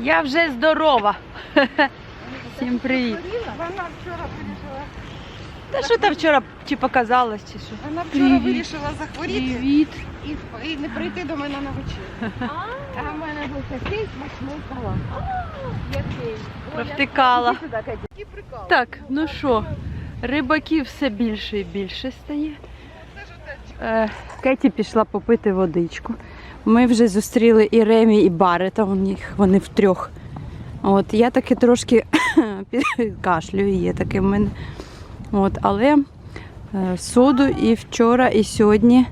Я вже здорова. Всім привіт. Вона вчора вирішила. Та що там вчора чи показалось, чи що? Вона вчора Привіт. вирішила захворіти Привіт. і, і не прийти до мене на вечір. А в мене був такий смачний салат. Провтикала. І прикол. Так, ну що, рибаків все більше і більше стає. Е, Кеті пішла попити водичку. Ми вже зустріли і Ремі, і Барета, у них вони втрьох. От, я таки трошки кашлюю, є таке в мене. От, але е, соду і вчора, і сьогодні,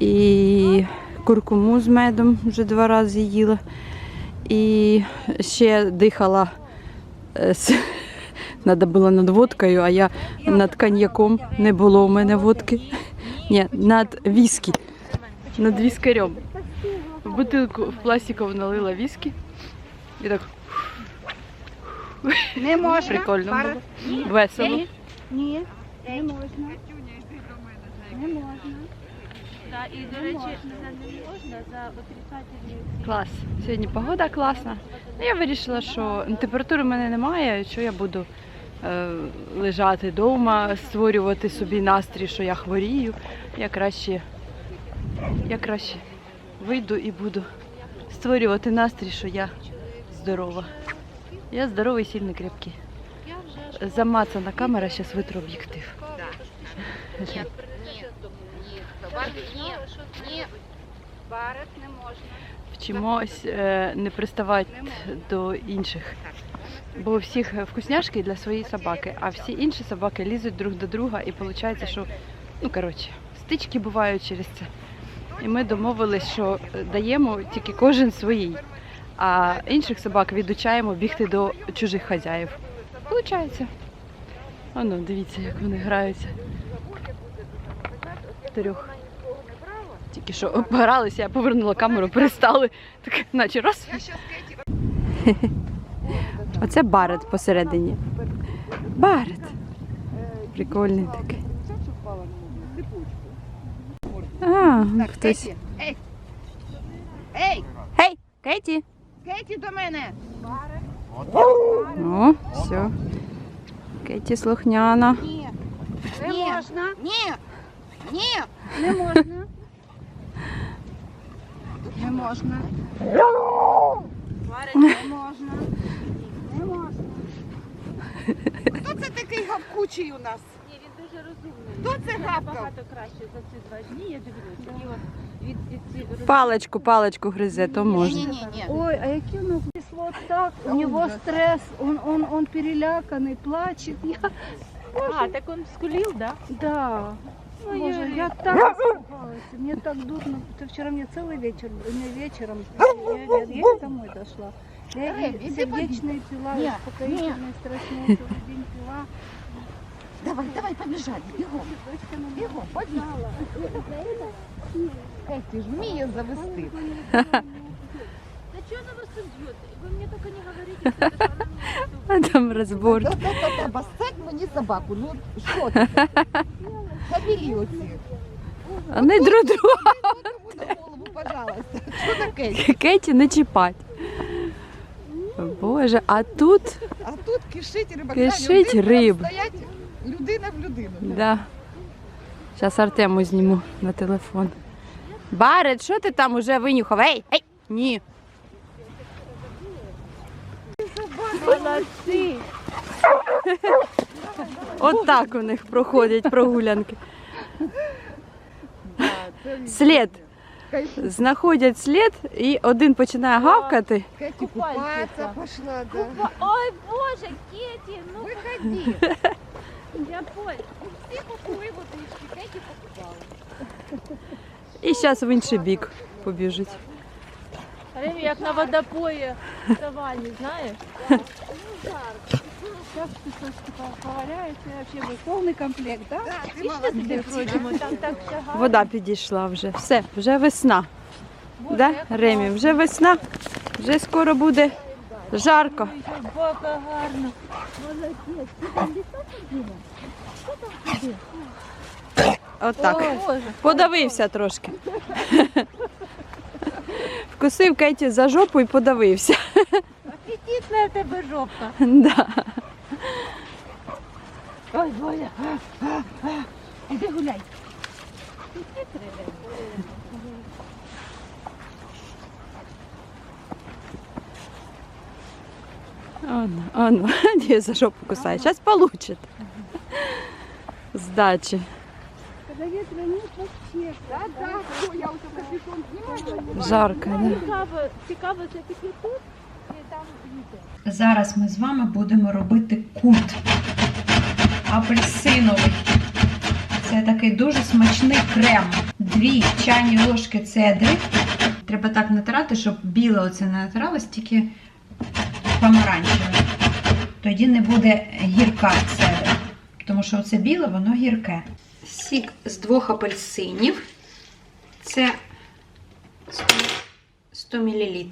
і куркуму з медом вже два рази їла. І ще дихала. Надо було над водкою, а я над коньяком не було у мене водки. Ні, над віскі. Над віскарем. В бутилку в пластикову налила віскі. І так Не можна. прикольно було. Весело. Ні, не можна. Не можна. Да, і, до речі, за не можна за отрицательні Клас. Сьогодні погода класна. Ну, Я вирішила, що температури в мене немає, що я буду е, лежати вдома, створювати собі настрій, що я хворію. Я краще, я краще вийду і буду створювати настрій, що я здорова. Я здоровий, сильний, крепкий. Замацана камера, зараз витру об'єктив. Ні, ні. Не можна. Вчимось е, не приставати до інших. Бо у всіх вкусняшки для своєї собаки, а всі інші собаки лізуть друг до друга і виходить, що ну коротше, стички бувають через це. І ми домовились, що е, даємо тільки кожен своїй, а інших собак відучаємо бігти до чужих хазяїв. Получається. Оно, дивіться, як вони граються. Трьох. Тільки що обгралися, я повернула камеру, перестали. Так, наче раз. Оце барет посередині. Барет. Прикольний такий. А, Так, хтось. Кеті. Ей! Ей! Гей, Кеті. Кеті до мене! О, все. Кеті слухняна. Ні. Не можна. Ні. Ні. Не можна. Не можна. Не можна. Не можна. Хто це такий гавкучий у нас? Хто це Він гавкав? набагато краще за ці два дні, я дивлюся. І от від, від ці Паличку, паличку гризе, то можна. Ні-ні-ні. Ой, а який у нас вот так, у него стресс, он, он, он переляканный, плачет. Я, А, так він скулив, да? да. Ой, Боже, ой, я так испугалась. Мне так дурно. Ты вчера мне целый вечер, мне вечером, я, я, я домой дошла. Я Эй, и иди сердечные пила, Не, успокоительные страшные целый день пила. Давай, давай, побіжали. Бігом. Бігом, побігала. Кеті ж вміє завести. Да что она вас тут бьет? Вы мне только не говорите, что это, она меня А там розбор. Та-та-та, Бастать мені собаку. Ну, що це? Забери оці. Вони друг друга. Кому на голову, пожалуйста. Що таке? Кеті не чіпать. Боже, а тут А тут кишить риба. Кишить риб. Стоять людина в людину. Да. Зараз Артему зніму на телефон. Барет, що ти там уже винюхав? Ей, ей, ні. Молодцы! От так у них проходять прогулянки. Слід. Знаходять слід і один починає гавкати. Кеті купатися пішла, да. Ой, боже, Кети, ну Виходи. Я понял. Всі попили водички, Кети покупала. І зараз в інший бік побіжить. Ремі, як на водопої саванні, знаєш? Сейчас поваляются, вообще вы комплект, там так все. Вода підійшла вже. Все, вже весна. Да, Ремі, вже весна. Вже скоро буде жарко. Собака гарно. Отак. О, Боже. Подавився трошки. Вкусив Кеті за жопу і подавився. апетитная тебе жопка. Да. Ой, Боля. Іди гуляй. Оно, оно, не за жопу кусает. Сейчас получит. Сдачи. Знімаю. Жарко, да? Цікаво, це тільки тут і там вітер. Зараз ми з вами будемо робити культ апельсиновий. Це такий дуже смачний крем. Дві чайні ложки цедри. Треба так натирати, щоб біле оце не натиралось, тільки помаранчеве. Тоді не буде гірка цедра. Тому що оце біле, воно гірке. Сік з двох апельсинів. Це 100, 100 мл.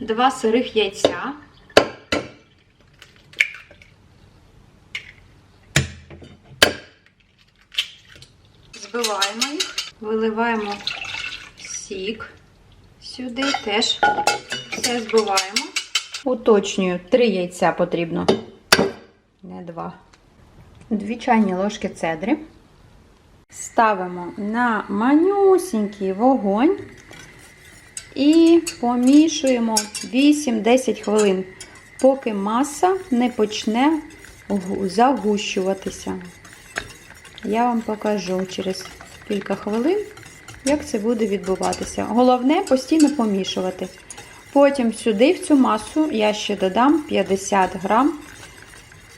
Два сирих яйця. Збиваємо їх, виливаємо сік сюди теж. Все збиваємо. Уточнюю, три яйця потрібно. Не два. Дві чайні ложки цедри. Ставимо на манюсінький вогонь і помішуємо 8-10 хвилин, поки маса не почне загущуватися. Я вам покажу через кілька хвилин, як це буде відбуватися. Головне постійно помішувати. Потім сюди, в цю масу, я ще додам 50 грам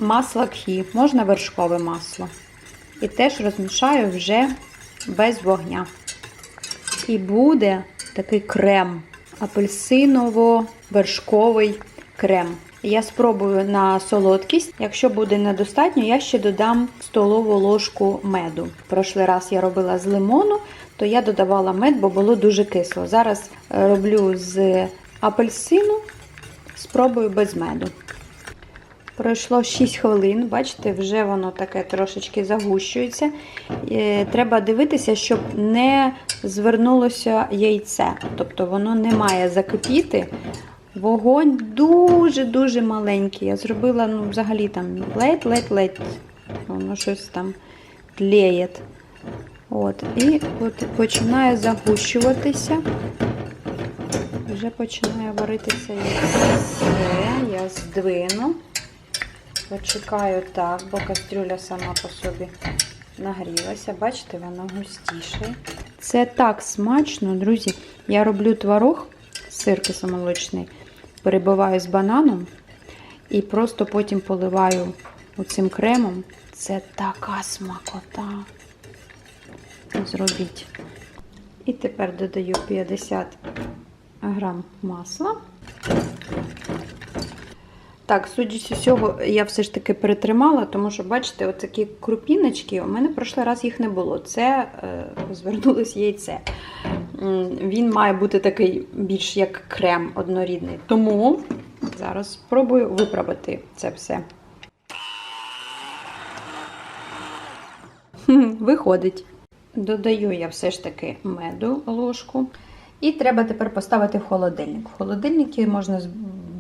масла кхі, можна вершкове масло. І теж розмішаю вже без вогня. І буде такий крем, апельсиново-вершковий крем. Я спробую на солодкість. Якщо буде недостатньо, я ще додам столову ложку меду. Прошлий раз я робила з лимону, то я додавала мед, бо було дуже кисло. Зараз е, роблю з апельсину, спробую без меду. Пройшло 6 хвилин, бачите, вже воно таке трошечки загущується. Е, Треба дивитися, щоб не звернулося яйце. Тобто воно не має закипіти. Вогонь дуже-дуже маленький. Я зробила ну, взагалі там ледь-ледь-ледь. Воно щось там тліє. От. І от починає загущуватися. Вже починає варитися яйце. Я здвину. Почекаю так, бо кастрюля сама по собі нагрілася. Бачите, вона густіше. Це так смачно, друзі. Я роблю творог, сир кисломолочний, перебиваю з бананом і просто потім поливаю оцим кремом. Це така смакота. Зробіть. І тепер додаю 50 грам масла. Так, судячи з я все ж таки перетримала, тому що, бачите, отакі крупіночки, у мене прошлий раз їх не було. Це е, звернулось яйце. Він має бути такий більш як крем однорідний. Тому зараз спробую виправити це все. Виходить. Додаю я все ж таки меду ложку. І треба тепер поставити в холодильник. В холодильнику можна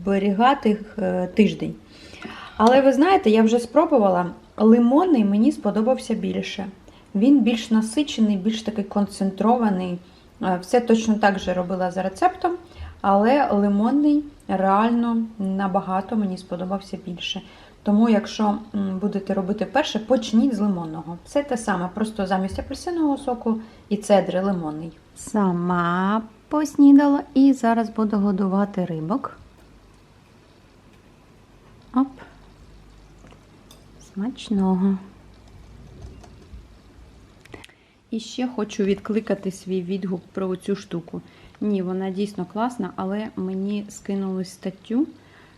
зберігати е, тиждень. Але ви знаєте, я вже спробувала. Лимонний мені сподобався більше. Він більш насичений, більш такий концентрований. Е, Все точно так же робила за рецептом, але лимонний реально набагато мені сподобався більше. Тому, якщо будете робити вперше, почніть з лимонного. Все те саме, просто замість апельсинового соку і цедри лимонний. Сама поснідала і зараз буду годувати рибок. Оп. Смачного. І ще хочу відкликати свій відгук про цю штуку. Ні, вона дійсно класна, але мені скинули статтю,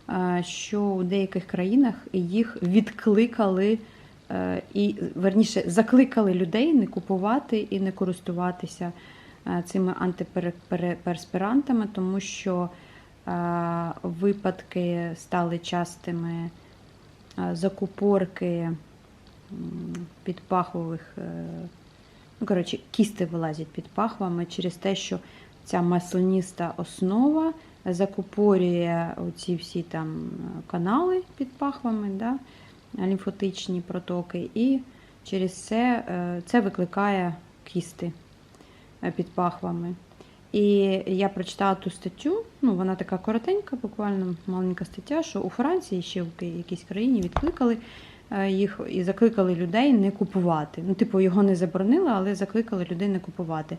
е, що у деяких країнах їх відкликали е, і, верніше, закликали людей не купувати і не користуватися е, цими антиперспірантами, тому що випадки стали частими закупорки м, підпахових е, ну, коротше, кісти вилазять під пахвами через те, що ця масляніста основа закупорює оці всі там е, канали під пахвами, да, лімфотичні протоки, і через це е, це викликає кісти під пахвами. І я прочитала ту статтю, ну вона така коротенька, буквально маленька стаття, що у Франції ще в якійсь країні відкликали е, їх і закликали людей не купувати. Ну, типу, його не заборонили, але закликали людей не купувати.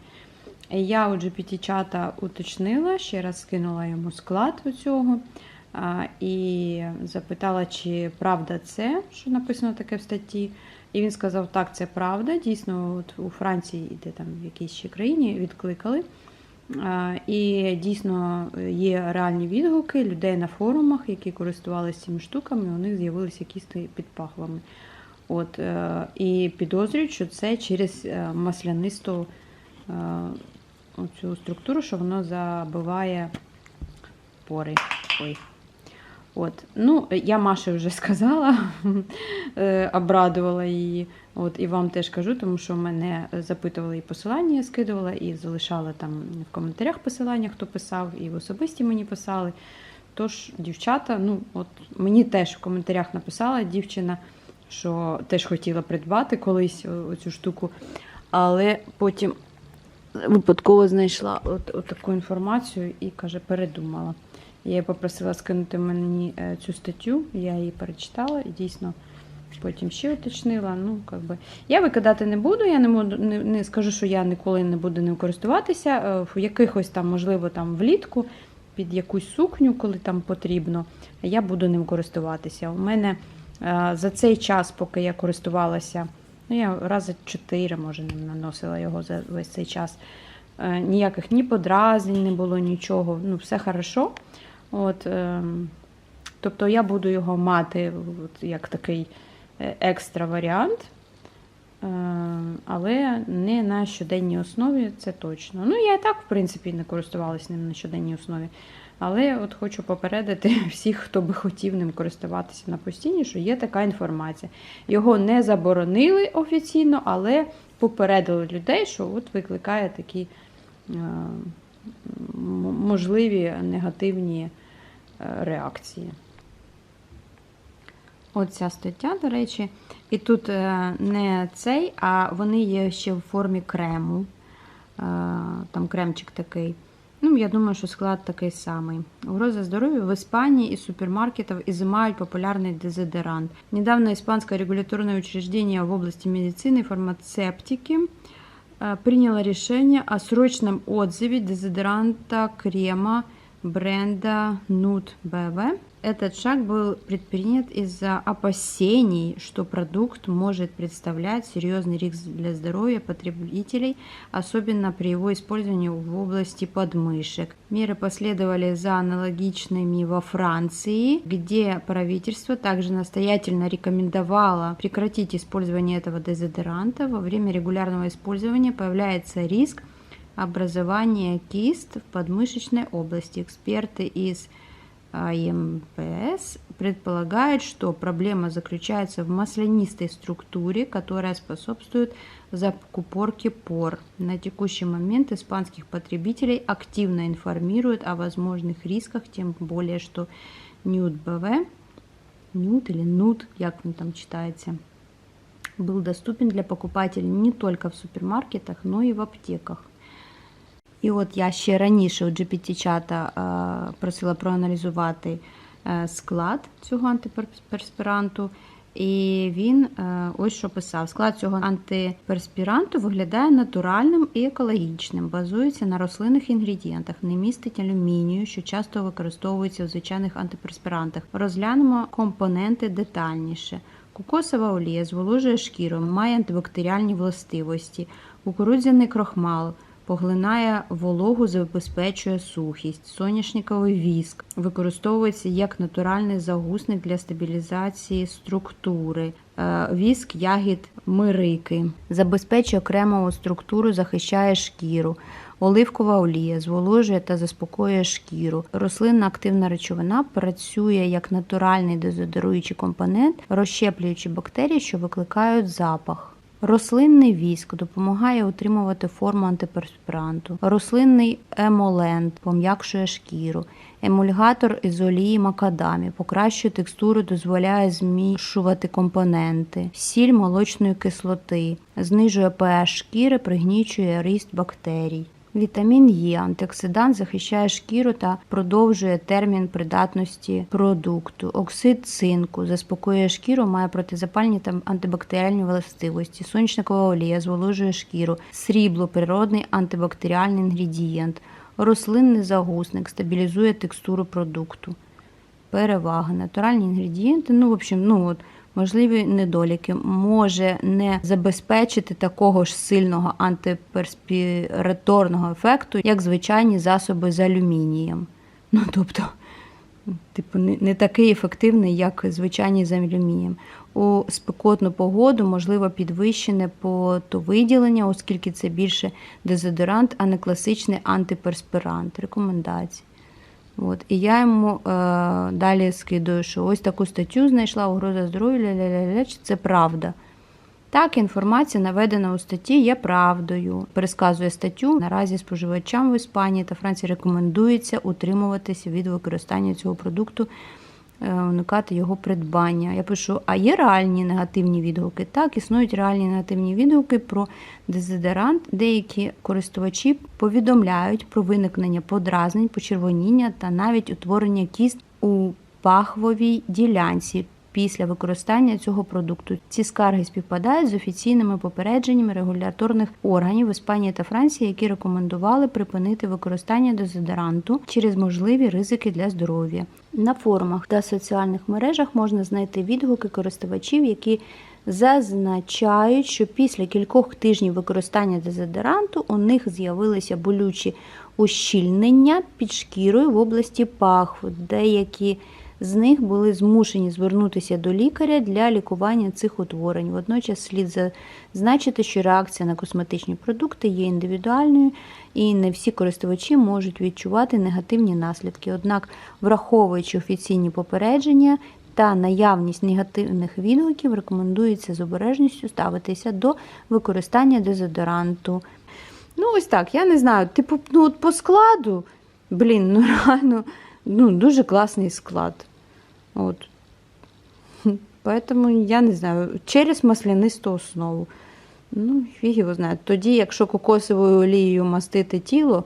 Я у GPT-чата уточнила, ще раз скинула йому склад у цього і запитала, чи правда це, що написано таке в статті. І він сказав, так, це правда. Дійсно, от у Франції, де там в якійсь ще країні відкликали. І дійсно є реальні відгуки людей на форумах, які користувалися цими штуками, у них з'явилися кісти під пахвами. От, е, і підозрюють, що це через е, маслянисту е, цю структуру, що воно забиває пори. Ой. От. Ну, я Маші вже сказала, е, обрадувала її. От, і вам теж кажу, тому що мене запитували і посилання, я скидувала, і залишала там в коментарях посилання, хто писав, і в особисті мені писали. Тож, дівчата, ну, от мені теж в коментарях написала дівчина, що теж хотіла придбати колись оцю штуку, але потім випадково знайшла от, от таку інформацію і каже, передумала. Я попросила скинути мені е, цю статтю, я її перечитала і дійсно потім ще уточнила. Ну, как би. Я викидати не буду, я не, можу, не, не скажу, що я ніколи не буду ним користуватися. Е, В якихось там, можливо, там влітку під якусь сукню, коли там потрібно, я буду ним користуватися. У мене е, за цей час, поки я користувалася, ну я рази чотири, може, ним наносила його за весь цей час. Ніяких ні подразнень не було, нічого. Ну, все хорошо. От, ем, тобто я буду його мати от, як такий е, екстра варіант, е, але не на щоденній основі, це точно. Ну, я і так, в принципі, не користувалася ним на щоденній основі. Але от хочу попередити всіх, хто би хотів ним користуватися на постійні, що є така інформація. Його не заборонили офіційно, але попередили людей, що от викликає такі е, м- можливі негативні е, реакції. Оця стаття, до речі, і тут е, не цей, а вони є ще в формі крему. Е, Там кремчик такий. Ну, я думаю, що склад такий самий. Угроза здоровью в Испании из супермаркетов изымают популярный дезодорант. Недавно испанское регуляторное учреждение в области медицины и фармацевтики э, приняло решение о срочном отзыве дезодоранта крема бренда Nude BV. Этот шаг был предпринят из-за опасений, что продукт может представлять серьезный риск для здоровья потребителей, особенно при его использовании в области подмышек. Меры последовали за аналогичными во Франции, где правительство также настоятельно рекомендовало прекратить использование этого дезодоранта. Во время регулярного использования появляется риск образования кист в подмышечной области. Эксперты из АМПС предполагают, что проблема заключается в маслянистой структуре, которая способствует закупорке пор. На текущий момент испанских потребителей активно информируют о возможных рисках, тем более, что Нюд БВ, Нюд или Нуд, как он там читается, был доступен для покупателей не только в супермаркетах, но и в аптеках. І от я ще раніше у GPT-чата е, просила проаналізувати е, склад цього антиперспіранту. І він е, ось що писав: склад цього антиперспіранту виглядає натуральним і екологічним, базується на рослинних інгредієнтах, не містить алюмінію, що часто використовується в звичайних антиперспірантах. Розглянемо компоненти детальніше. Кокосова олія зволожує шкіру, має антибактеріальні властивості, кукурудзяний крохмал поглинає вологу, забезпечує сухість. Соняшниковий віск використовується як натуральний загусник для стабілізації структури. Е, Віск ягід мирики забезпечує кремову структуру, захищає шкіру. Оливкова олія зволожує та заспокоює шкіру. Рослинна активна речовина працює як натуральний дезодоруючий компонент, розщеплюючи бактерії, що викликають запах. Рослинний віск допомагає утримувати форму антиперспіранту. Рослинний емолент пом'якшує шкіру. Емульгатор із олії макадамі покращує текстуру, дозволяє змішувати компоненти. Сіль молочної кислоти знижує pH шкіри, пригнічує ріст бактерій. Вітамін Е антиоксидант захищає шкіру та продовжує термін придатності продукту. Оксид цинку заспокоює шкіру, має протизапальні та антибактеріальні властивості. Сонячникова олія зволожує шкіру. Срібло природний антибактеріальний інгредієнт. Рослинний загусник стабілізує текстуру продукту. Переваги. Натуральні інгредієнти. Ну, в общем, ну от можливі недоліки. Може не забезпечити такого ж сильного антиперспіраторного ефекту, як звичайні засоби з алюмінієм. Ну, тобто, типу, не, такий ефективний, як звичайні з алюмінієм. У спекотну погоду можливо підвищене потовиділення, оскільки це більше дезодорант, а не класичний антиперспірант. Рекомендації. От. І я йому е, далі скидую, що ось таку статтю знайшла угроза здоров'я, ля-ля-ля-ля, чи це правда. Так, інформація, наведена у статті, є правдою. Пересказує статтю. Наразі споживачам в Іспанії та Франції рекомендується утримуватися від використання цього продукту, уникати його придбання. Я пишу: а є реальні негативні відгуки? Так, існують реальні негативні відгуки про дезодорант. Деякі користувачі повідомляють про виникнення подразнень, почервоніння та навіть утворення кіст у пахвовій ділянці. Після використання цього продукту ці скарги співпадають з офіційними попередженнями регуляторних органів Іспанії та Франції, які рекомендували припинити використання дезодоранту через можливі ризики для здоров'я. На форумах та соціальних мережах можна знайти відгуки користувачів, які зазначають, що після кількох тижнів використання дезодоранту у них з'явилися болючі ущільнення під шкірою в області пахву. Деякі з них були змушені звернутися до лікаря для лікування цих утворень. Водночас слід зазначити, що реакція на косметичні продукти є індивідуальною і не всі користувачі можуть відчувати негативні наслідки. Однак, враховуючи офіційні попередження та наявність негативних відгуків, рекомендується з обережністю ставитися до використання дезодоранту. Ну, ось так, я не знаю. Типу, ну от по складу, блін, ну реально, ну, дуже класний склад. От. Поэтому я не знаю, через маслянисту основу. Ну, фіг його знає. Тоді, якщо кокосовою олією мастити тіло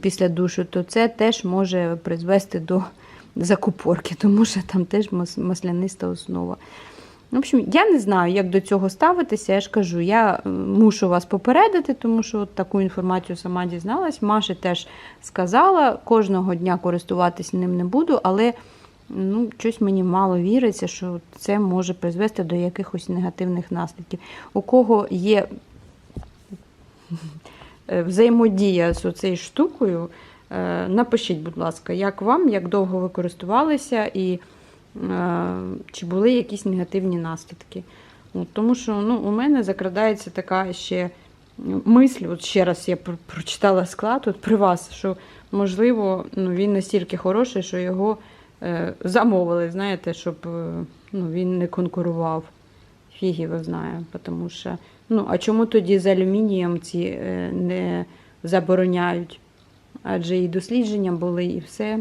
після душу, то це теж може призвести до закупорки, тому що там теж масляниста основа. В общем, я не знаю, як до цього ставитися. Я ж кажу, я мушу вас попередити, тому що от таку інформацію сама дізналась. Маші теж сказала, кожного дня користуватись ним не буду, але ну, щось мені мало віриться, що це може призвести до якихось негативних наслідків. У кого є е, взаємодія з цією штукою, е, напишіть, будь ласка, як вам, як довго ви користувалися і е, чи були якісь негативні наслідки. От, тому що ну, у мене закрадається така ще мисль, от ще раз я прочитала склад от при вас, що можливо ну, він настільки хороший, що його замовили, знаєте, щоб е, ну, він не конкурував. Фіг його знає, тому що. Ну, а чому тоді з алюмінієм ці е, не забороняють? Адже і дослідження були, і все,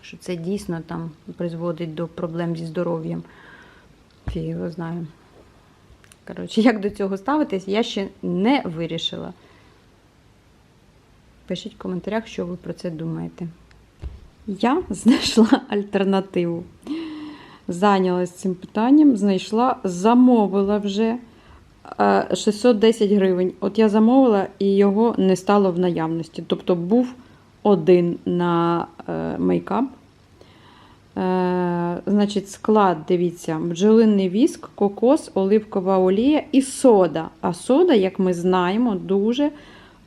що це дійсно там призводить до проблем зі здоров'ям. Фіг його знаю. Коротше, як до цього ставитись, я ще не вирішила. Пишіть в коментарях, що ви про це думаєте. Я знайшла альтернативу. Зайнялась цим питанням, знайшла, замовила вже е, 610 гривень. От я замовила і його не стало в наявності. Тобто був один на е, мейкап. Е, значить, склад, дивіться, бджолиний віск, кокос, оливкова олія і сода. А сода, як ми знаємо, дуже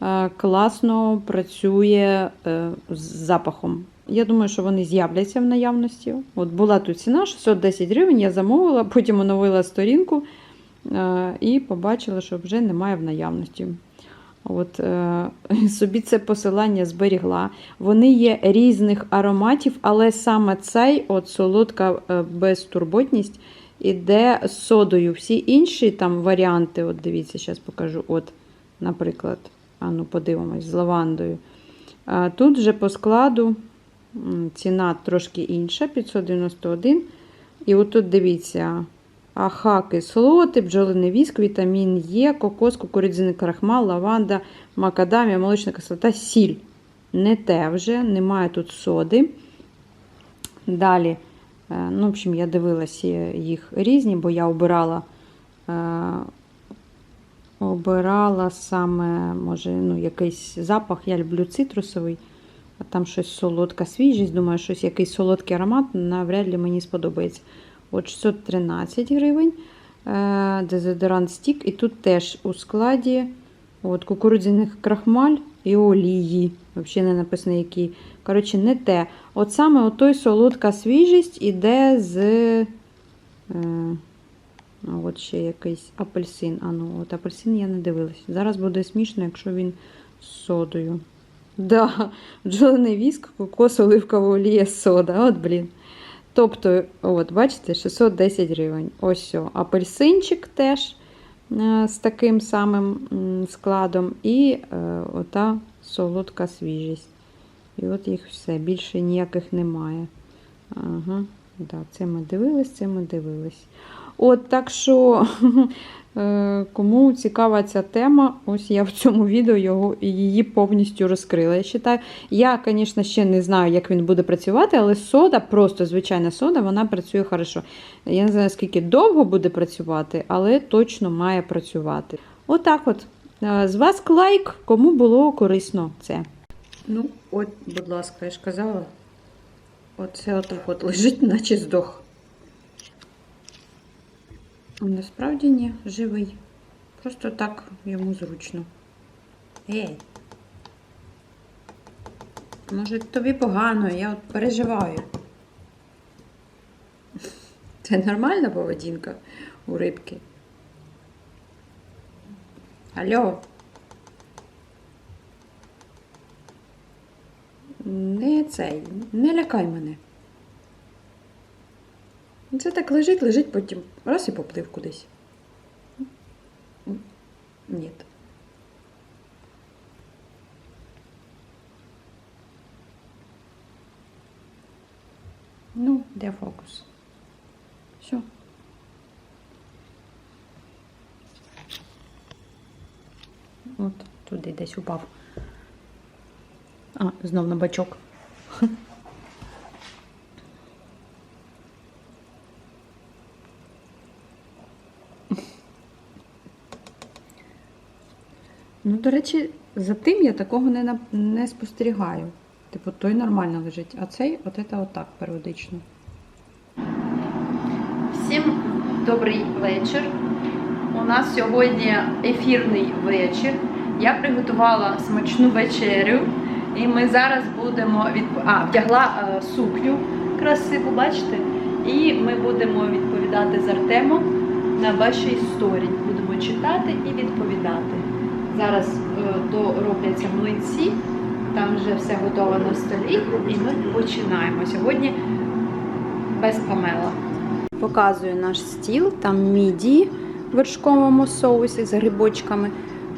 е, класно працює е, з запахом. Я думаю, що вони з'являться в наявності. От була тут ціна 610 гривень, я замовила, потім оновила сторінку е, і побачила, що вже немає в наявності. От, е, собі це посилання зберігла. Вони є різних ароматів, але саме цей от солодка е, безтурботність іде з содою. Всі інші там варіанти, от дивіться, зараз покажу. От, наприклад, а ну подивимось, з лавандою. Тут вже по складу ціна трошки інша, 591. І отут дивіться, аха, кислоти, бджолиний віск, вітамін Е, кокос, кукурудзяний крахмал, лаванда, макадамія, молочна кислота, сіль. Не те вже, немає тут соди. Далі, е, ну, в общем, я дивилася їх різні, бо я обирала, е, обирала саме, може, ну, якийсь запах. Я люблю цитрусовий, там щось солодка свіжість. Думаю, щось якийсь солодкий аромат навряд ли мені сподобається. От 613 гривень. е, Дезодорант стік. І тут теж у складі от, кукурудзяних крахмаль і олії. Взагалі не написано, які. Коротше, не те. От саме отой солодка свіжість іде з. Е, от ще якийсь апельсин. А ну, от апельсин я не дивилась. Зараз буде смішно, якщо він з содою. Да, бджолиний віск, кокос, оливкова олія, сода. От, блін. Тобто, от, бачите, 610 гривень. Ось все. Апельсинчик теж е, з таким самим складом. І е, ота солодка свіжість. І от їх все. Більше ніяких немає. Ага, да, це ми дивились, це ми дивились. От так що, е, кому цікава ця тема, ось я в цьому відео його, її повністю розкрила. Я вважаю, я, звісно, ще не знаю, як він буде працювати, але сода, просто звичайна сода, вона працює хорошо. Я не знаю, скільки довго буде працювати, але точно має працювати. Отак от. Е, З вас лайк, кому було корисно це. Ну, от, будь ласка, я ж казала. Оце отак от лежить, наче здох. Насправді ні, живий. Просто так йому зручно. Ей. Може, тобі погано, я от переживаю. Це нормальна поведінка у рибки. Алло. Не цей, не лякай мене. Це так лежить, лежить, потім раз і поплив кудись. Ні. Ну, де фокус? Все. От, туди десь упав. А, знов на бачок. Ну, до речі, за тим я такого не, не спостерігаю. Типу, той нормально лежить, а цей от це отак періодично. Всім добрий вечір. У нас сьогодні ефірний вечір. Я приготувала смачну вечерю, і ми зараз будемо від... а, вдягла е, сукню красиву, бачите? І ми будемо відповідати з Артемом на ваші історії. Будемо читати і відповідати. Зараз е, доробляться млинці, там вже все готово на столі, і ми починаємо. Сьогодні без помела. Показую наш стіл, там мідії в вершковому соусі з грибочками.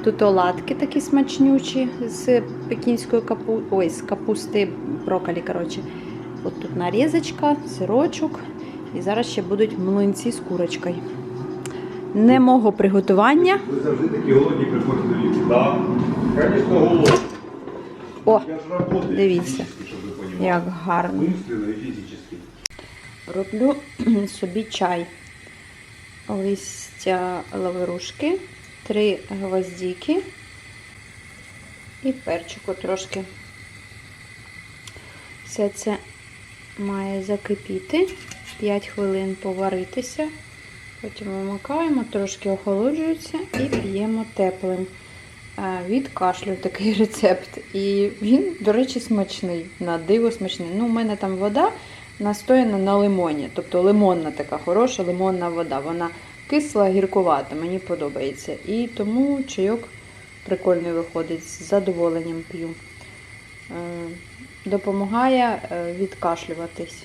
Тут оладки такі смачнючі з пекінської капу... Ой, з капусти брокколі, коротше. От тут нарізочка, сирочок. І зараз ще будуть млинці з курочкою. Не мого приготування. Ви завжди такі голодні приходите до ліки. Так, звісно, голодні. О, дивіться, як гарно. Умственно і фізично. Роблю собі чай. Листя лаврушки, три гвоздіки і перчику трошки. Все це має закипіти, 5 хвилин поваритися. Потім вимикаємо, трошки охолоджується і п'ємо теплим. Е, Від кашлю такий рецепт. І він, до речі, смачний, на диво смачний. Ну, у мене там вода настояна на лимоні, тобто лимонна така хороша лимонна вода. Вона кисла, гіркувата, мені подобається. І тому чайок прикольний виходить, з задоволенням п'ю. Е, Допомагає е, відкашлюватись.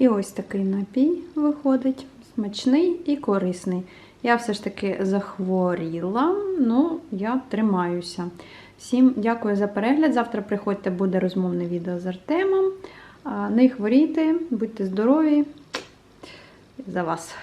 І ось такий напій виходить. Смачний і корисний. Я все ж таки захворіла, ну я тримаюся. Всім дякую за перегляд. Завтра приходьте, буде розмовне відео з Артемом. Не хворійте, будьте здорові. За вас.